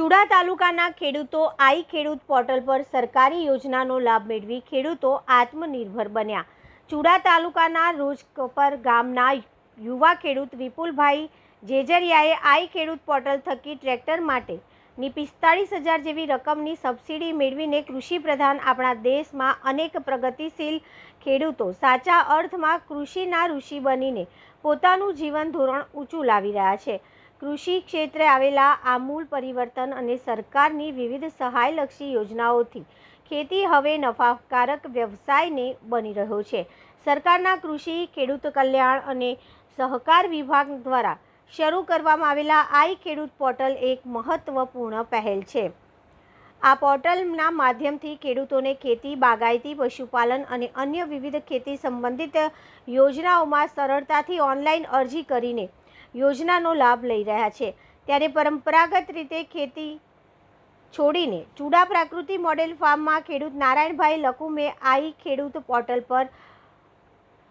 ચુડા તાલુકાના ખેડૂતો આઈ ખેડૂત પોર્ટલ પર સરકારી યોજનાનો લાભ મેળવી ખેડૂતો આત્મનિર્ભર બન્યા. ચુડા તાલુકાના રોજકપર ગામના યુવા ખેડૂત વિપુલભાઈ જેજરિયાએ આઈ ખેડૂત પોર્ટલ થકી ટ્રેક્ટર માટે ની પિસ્તાળીસ હજાર જેવી રકમની સબસિડી મેળવીને કૃષિ પ્રધાન આપણા દેશમાં અનેક પ્રગતિશીલ ખેડૂતો સાચા અર્થમાં કૃષિના ઋષિ બનીને પોતાનું જીવન ધોરણ ઊંચું લાવી રહ્યા છે. કૃષિ ક્ષેત્રે આવેલા આમૂલ પરિવર્તન અને સરકારની વિવિધ સહાયલક્ષી યોજનાઓથી ખેતી હવે નફાકારક વ્યવસાયને બની રહ્યો છે. સરકારના કૃષિ, ખેડૂત કલ્યાણ અને સહકાર વિભાગ દ્વારા શરૂ કરવામાં આવેલા આઈ ખેડૂત પોર્ટલ એક મહત્વપૂર્ણ પહેલ છે. આ પોર્ટલના માધ્યમથી ખેડૂતોને ખેતી, બાગાયતી, પશુપાલન અને અન્ય વિવિધ ખેતી સંબંધિત યોજનાઓમાં સરળતાથી ઓનલાઈન અરજી કરીને યોજનાનો લાભ લઈ રહ્યા છે. ત્યારે પરંપરાગત રીતે ખેતી છોડીને ચૂડા પ્રાકૃતિ મોડેલ ફાર્મમાં ખેડૂત નારાયણભાઈ લકુમે આઈ ખેડૂત પોર્ટલ પર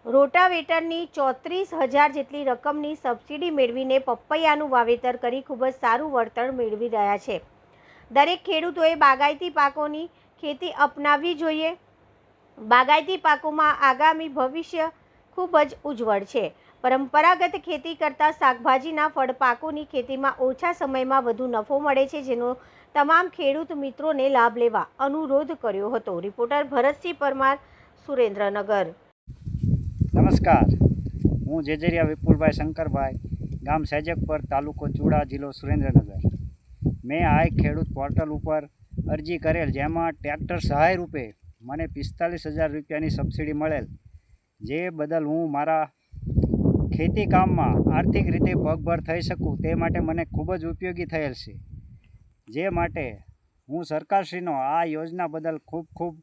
રોટાવેટરની ચોત્રીસ હજાર જેટલી રકમની સબસિડી મેળવીને પપૈયાનું વાવેતર કરી ખૂબ જ સારું વળતર મેળવી રહ્યા છે. દરેક ખેડૂતોએ બાગાયતી પાકોની ખેતી અપનાવવી જોઈએ. બાગાયતી પાકોમાં આગામી ભવિષ્ય ખૂબ જ ઉજ્જવળ છે. પરંપરાગત ખેતી કરતાં શાકભાજીના ફળ પાકોની ખેતીમાં ઓછા સમયમાં વધુ નફો મળે છે, જેનો તમામ ખેડૂત મિત્રોને લાભ લેવા અનુરોધ કર્યો હતો. રિપોર્ટર ભરતસિંહ પરમાર, સુરેન્દ્રનગર. નમસ્કાર. હું જેજરિયા વિપુલભાઈ શંકરભાઈ, ગામ સેજકપર તાલુકો ચૂડા, જિલ્લો સુરેન્દ્રનગર. મેં આ ખેડૂત પોર્ટલ ઉપર અરજી કરેલ, જેમાં ટ્રેક્ટર સહાય રૂપે મને પિસ્તાલીસ હજાર રૂપિયાની સબસિડી મળેલ. જે બદલ હું મારા ખેતી કામમાં આર્થિક રીતે પગભર થઈ શકું તે માટે મને ખૂબ જ ઉપયોગી થયેલ છે. જે માટે હું સરકારશ્રીનો આ યોજના બદલ ખૂબ ખૂબ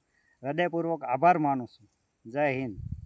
હૃદયપૂર્વક આભાર માનું છું. જય હિન્દ.